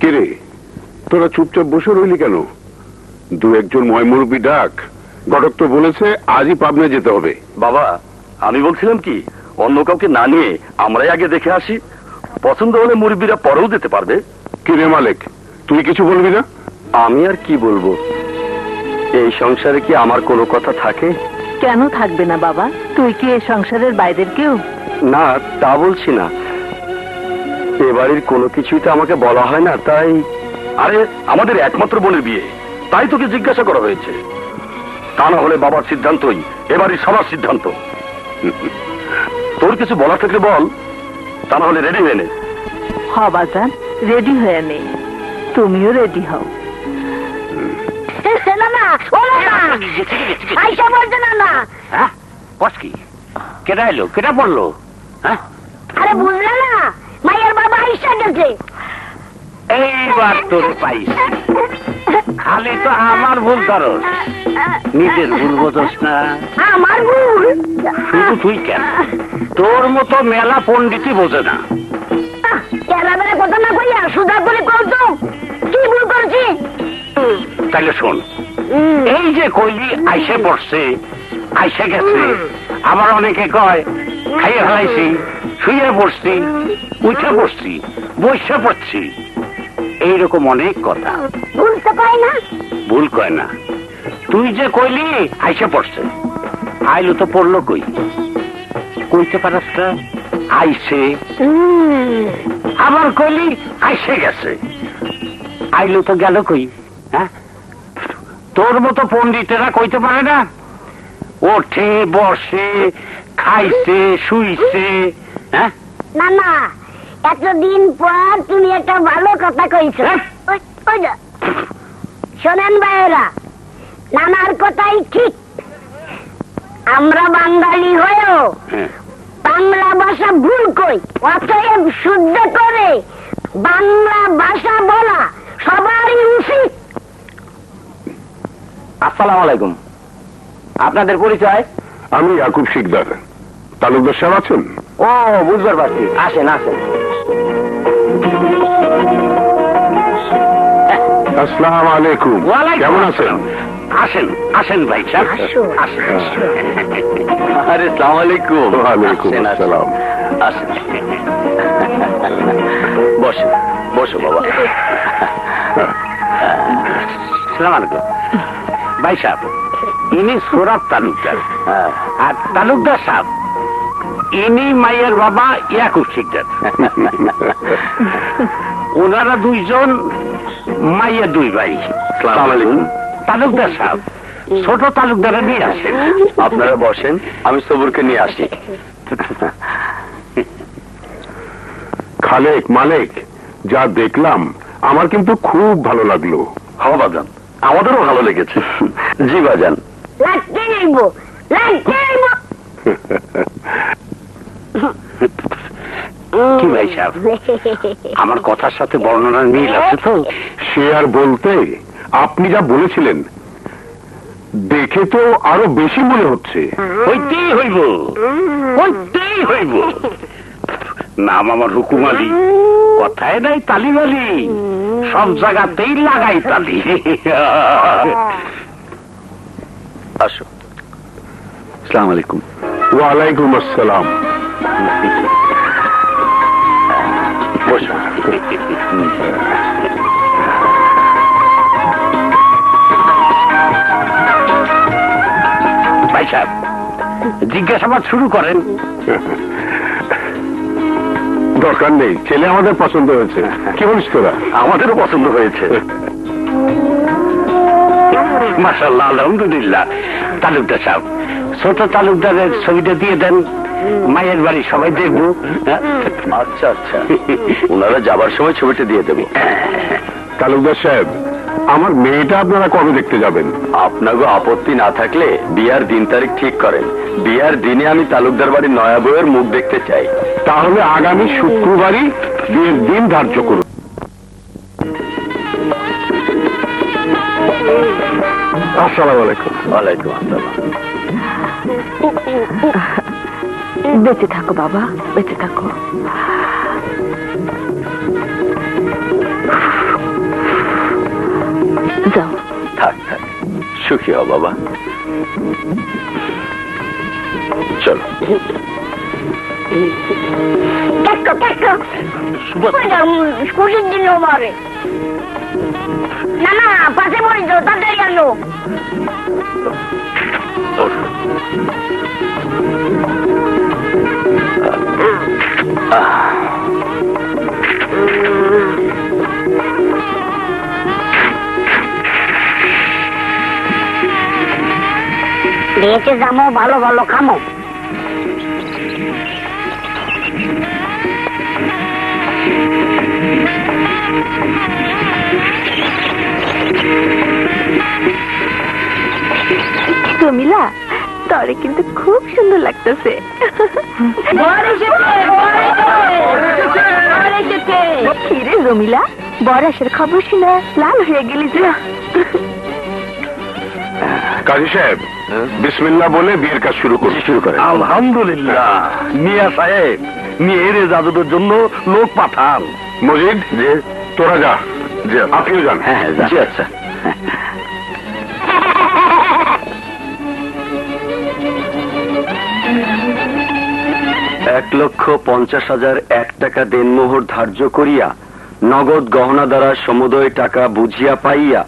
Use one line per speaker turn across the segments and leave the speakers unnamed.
কিরে তোরা চুপচাপ বসে রইলি কেন? দু একজন ময়মুরবি ডাক। ঘটক তো বলেছে আজই পাবনা যেতে হবে।
বাবা আমি বলছিলাম কি অন্য কাউকে না নিয়ে আমরাই আগে দেখে আসি। পছন্দ হলে মুরব্বীরা পরেও দিতে পারবে।
কিরে মালিক তুই কিছু বলবি না?
আমি আর কি বলব? এই সংসারে কি আমার কোনো কথা থাকে?
কেন থাকবে না বাবা? তুই কি এই সংসারের বাইরের কেউ?
না তা বলছি না। এ বাড়ির কোনো কিছুই তো আমাকে বলা হয় না তাই আরে আমাদের একমাত্র বোনের বিয়ে তাই তোকে জিজ্ঞাসা করা হয়েছে তা না হলে বাবার সিদ্ধান্তই এ বাড়ির সবার সিদ্ধান্ত তোর কিছু বলার থাকলে বল তা না হলে রেডি হয়ে নে
হ বাজান রেডি হয়ে নে তুমিও রেডি হও
না না ও না আইসা বলছে না না
হ্যাঁ কস কি কেটা এলো কেটা পড়ল হ্যাঁ
আরে বুঝলে না
এইবার তোর পাইস খালি তো আমার ভুল ধরস। নিজের ভুল বোঝস না।
আমার ভুল?
শুধু তুই কেন? তোর মতো মেলা পণ্ডিতই বোঝে না।
এলাবেলা কথা না কইয়া সুধা করে কৌতো কি ভুল করছি?
তাইলে শোন এই যে কইলি আইসে পড়ছে আইসে গেছে। আবার অনেকে কয় খাইয়ে ফেলাইছি শুয়ে পড়ছি উঠে পড়ছি বসে পড়ছি। এইরকম অনেক কথা।
না?
ভুল কয় না। তুই যে কইলি আইসে পড়ছে। আইলো তো পড়ল কই? কইতে পারাস না? আইসে আবার কইলি আইসে গেছে। আইলো তো গেল কই? হ্যাঁ? তোর মতো পণ্ডিতেরা কইতে পারে না? ওঠে বসে খাইছে শুইছে হ্যাঁ?
না না এতদিন পর তুমি একটা ভালো কথা কইছো।
হ্যাঁ?
ওই- ওই যা। শোনেন ভাইয়েরা নানার কথাই ঠিক। আমরা বাঙালি হয়েও
হ্যাঁ।
বাংলা ভাষা ভুল কই অতএব শুদ্ধ করে বাংলা ভাষা বলা সবারই উচিত।
আসসালামু আলাইকুম। আপনাদের পরিচয়?
আমি ইয়াকুব শিকদার। তালুকদার সাহেব আছেন?
ও বুঝবার পারছি। আসেন আসেন।
আসসালাম আলাইকুম
ওয়ালাইকুম
কেমন আছেন?
আসেন আসেন ভাই আসেন।
আরে সালাম আলাইকুম
ওয়ালাইকুম। আসসালাম।
আসেন। বসো বসো বাবা।
সালাম আলাইকুম ভাই সাহেব ইনি সোরাব তালুকদার।
হ্যাঁ।
আর তালুকদার সাহেব ইনি মাইয়ের বাবা ইয়াকুব শিকদার ওনারা দুইজন মাইয়ের দুই ভাই। তালুকদার সাহেব ছোট তালুকদারা নিয়ে আসেন।
আপনারা বসেন আমি সবুরকে নিয়ে আসি।
খালেক মালেক যা দেখলাম আমার কিন্তু খুব ভালো লাগল।
হাওয়া বাজান আমাদেরও ভালো লেগেছে। জি বাজান।
লাগতে লাগতে যাইব
কি ভাই সাহেব? আমার কথার সাথে বর্ণনার মিল আছে তো?
সে আর বলতে আপনি যা বলেছিলেন দেখে তো আরও বেশি মনে হচ্ছে।
হইতেই হইব। হইতেই হইব। নাম আমার হুকুম আলী কথায় নাই তালি বালি সব জায়গাতেই লাগাই তালি।
আসো। সালাম আলাইকুম।
ওয়ালাইকুম আসসালাম।
বসো
ভাই সাহেব জিজ্ঞাসাবাদ শুরু করেন।
দরকার নেই ছেলে আমাদের পছন্দ হয়েছে। কি বলিস তোরা?
আমাদেরও পছন্দ হয়েছে।
মাসাল্লাহ আলহামদুলিল্লাহ। তালুকদার সাহেব ছোট তালুকদারের ছবিটা দিয়ে দেন। মায়ের বাড়ি সবাই দেখব। হ্যাঁ?
আচ্ছা আচ্ছা। ওনারা যাবার সময় ছবিটা দিয়ে দেবো।
তালুকদার সাহেব আমার মেয়েটা আপনারা কবে দেখতে যাবেন?
আপনাকে আপত্তি না থাকলে বিয়ার দিন তারিখ ঠিক করেন। বিয়ার দিনে আমি তালুকদার বাড়ির নয়া বউয়ের মুখ দেখতে চাই।
তাহলে আগামী শুক্রবারই বিয়ের দিন ধার্য করুন। আসসালামু আলাইকুম।
ওয়ালাইকুম আসসালাম।
বেঁচে থাকো বাবা বেঁচে থাকো। যাও।
থাক থাক। সুখী হ বাবা। চলো।
কেট্টো কেট্টো স্কুটির দিন মারে না না পাশে পড়ে যাও তাড়াতাড়ি আনো। দিয়েছে জামো ভালো ভালো খামো।
জমিলা তরে কিন্তু খুব সুন্দর লাগতেছে। কিরে জমিলা বরাসের খবর শুনে লাল হয়ে গেলি যে
কাজী সাহেব বিসমিল্লাহ বলে বিয়ের কাজ শুরু করুন।
শুরু করে আলহামদুলিল্লাহ। মিয়া সাহেব মেয়ের জাদুদের জন্য লোক পাঠান।
মজিদ তোরা যা। আপনিও যান।
হ্যাঁ হ্যাঁ আচ্ছা। এক লক্ষ পঞ্চাশ হাজার এক টাকা দেনমোহর ধার্য করিয়া নগদ গহনা দ্বারা সমুদয় টাকা বুঝিয়া পাইয়া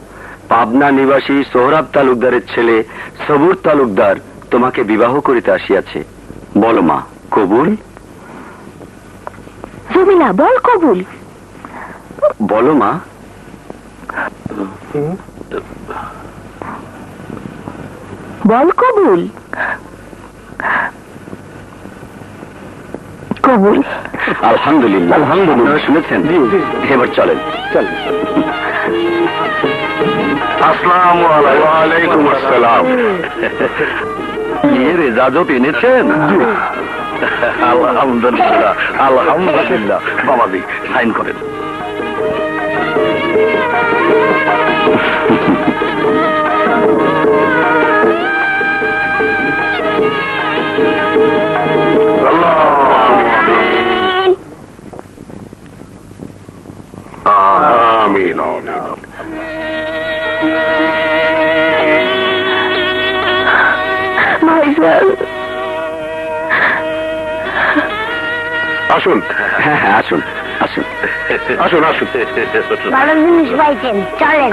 পাবনা নিবাসী সোহরাব তালুকদারের ছেলে সবুর তালুকদার তোমাকে বিবাহ করিতে আসিয়াছে। বলো মা কবুল?
জমিলা বল কবুল।
বলো মা।
বল কবুল। কবুল।
আলহামদুলিল্লাহ। আলহামদুলিল্লাহ। শুনেছেন? এবার চলেন। চলেন। আসসালামু
আসসালাম।
বিয়ের এজাজত এনেছেন? আলহামদুলিল্লাহ। আলহামদুলিল্লাহ। বাবাজি সাইন করেন।
আসুন।
হ্যাঁ হ্যাঁ আসুন আসুন।
আসুন আসুন।
ভালো জিনিস পাইছেন চলেন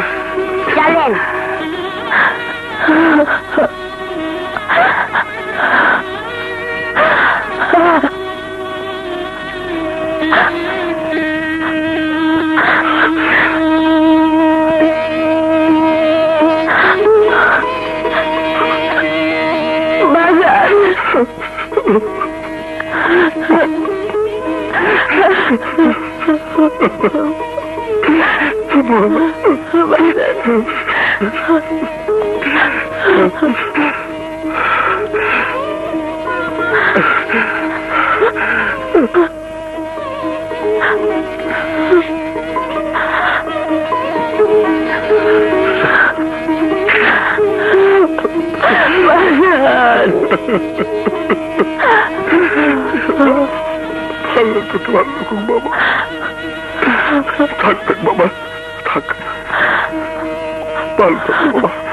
চলেন।
ভালো রাখুক বাবা। থাক থাক বাবা। থাক। ভালো বাবা।